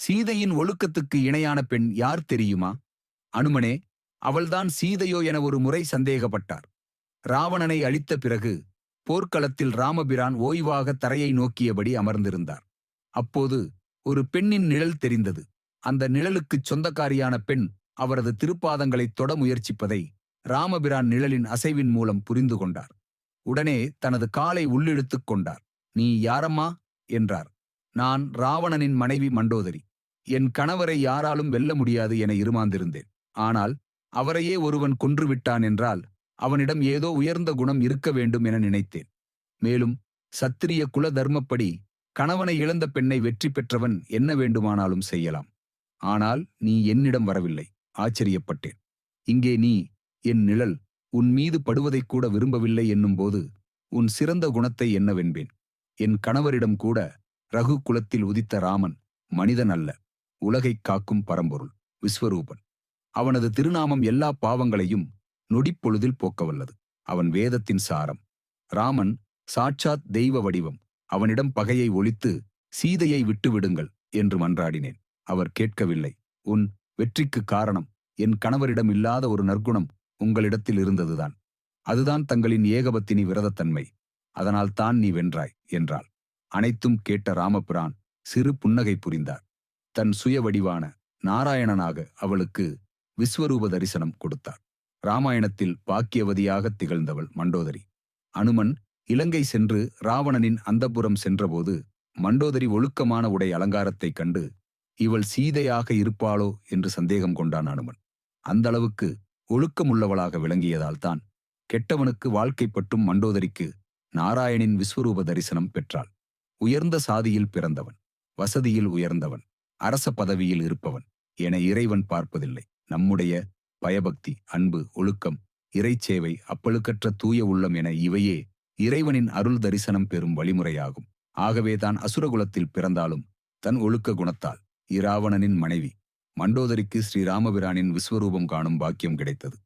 சீதையின் ஒழுக்கத்துக்கு இணையான பெண் யார் தெரியுமா? அனுமனே அவள்தான் சீதையோ என ஒரு முறை சந்தேகப்பட்டார். ராவணனை அழித்த பிறகு போர்க்களத்தில் ராமபிரான் ஓய்வாக தரையை நோக்கியபடி அமர்ந்திருந்தார். அப்போது ஒரு பெண்ணின் நிழல் தெரிந்தது. அந்த நிழலுக்குச் சொந்தக்காரியான பெண் அவரது திருப்பாதங்களைத் தொட முயற்சிப்பதை ராமபிரான் நிழலின் அசைவின் மூலம் புரிந்து கொண்டார். உடனே தனது காலை உள்ளிழுத்துக் கொண்டார். நீ யாரம்மா? என்றார். நான் ராவணனின் மனைவி மண்டோதரி. என் கணவரை யாராலும் வெல்ல முடியாது என இருமாந்திருந்தேன். ஆனால் அவரையே ஒருவன் கொன்றுவிட்டான் என்றால் அவனிடம் ஏதோ உயர்ந்த குணம் இருக்க வேண்டும் என நினைத்தேன். மேலும் சத்திரிய குல தர்மப்படி கணவனை இழந்த பெண்ணை வெற்றி பெற்றவன் என்ன வேண்டுமானாலும் செய்யலாம். ஆனால் நீ என்னிடம் வரவில்லை. ஆச்சரியப்பட்டேன். இங்கே நீ என் நிழல் உன் மீது படுவதைக் கூட விரும்பவில்லை என்னும்போது உன் சிறந்த குணத்தை என்னவென்பேன். என் கணவரிடம் கூட ரகு குலத்தில் உதித்த ராமன் மனிதன் அல்ல. உலகைக் காக்கும் பரம்பொருள் விஸ்வரூபன். அவனது திருநாமம் எல்லா பாவங்களையும் நொடிப்பொழுதில் போக்கவல்லது. அவன் வேதத்தின் சாரம். ராமன் சாட்சாத் தெய்வ வடிவம். அவனிடம் பகையை ஒழித்து சீதையை விட்டுவிடுங்கள் என்று மன்றாடினேன். அவர் கேட்கவில்லை. உன் வெற்றிக்கு காரணம் என் கணவரிடம் இல்லாத ஒரு நற்குணம் உங்களிடத்தில் இருந்ததுதான். அதுதான் தங்களின் ஏகபத்தினி விரதத்தன்மை. அதனால் தான் நீ வென்றாய் என்றாள். அனைத்தும் கேட்ட ராமபிரான் சிறு புன்னகை புரிந்தார். தன் சுய வடிவான நாராயணனாக அவளுக்கு விஸ்வரூப தரிசனம் கொடுத்தார். ராமாயணத்தில் பாக்கியவதியாக திகழ்ந்தவள் மண்டோதரி. அனுமன் இலங்கை சென்று ராவணனின் அந்தப்புறம் சென்றபோது மண்டோதரி ஒழுக்கமான உடை அலங்காரத்தைக் கண்டு இவள் சீதையாக இருப்பாளோ என்று சந்தேகம் கொண்டான் அனுமன். அந்த அளவுக்கு ஒழுக்கமுள்ளவளாக விளங்கியதால்தான் கெட்டவனுக்கு வாழ்க்கைப்பட்டும் மண்டோதரிக்கு நாராயணின் விஸ்வரூப தரிசனம் பெற்றாள். உயர்ந்த சாதியில் பிறந்தவன் வசதியில் உயர்ந்தவன் அரச பதவியில் இருப்பவன் என இறைவன் பார்ப்பதில்லை. நம்முடைய பயபக்தி அன்பு ஒழுக்கம் இறைச்சேவை அப்பழுக்கற்ற தூய உள்ளம் என இவையே இறைவனின் அருள் தரிசனம் பெறும் வழிமுறையாகும். ஆகவேதான் அசுரகுலத்தில் பிறந்தாலும் தன் ஒழுக்க குணத்தால் இராவணனின் மனைவி மண்டோதரிக்கு ஸ்ரீராமபிரானின் விஸ்வரூபம் காணும் பாக்கியம் கிடைத்தது.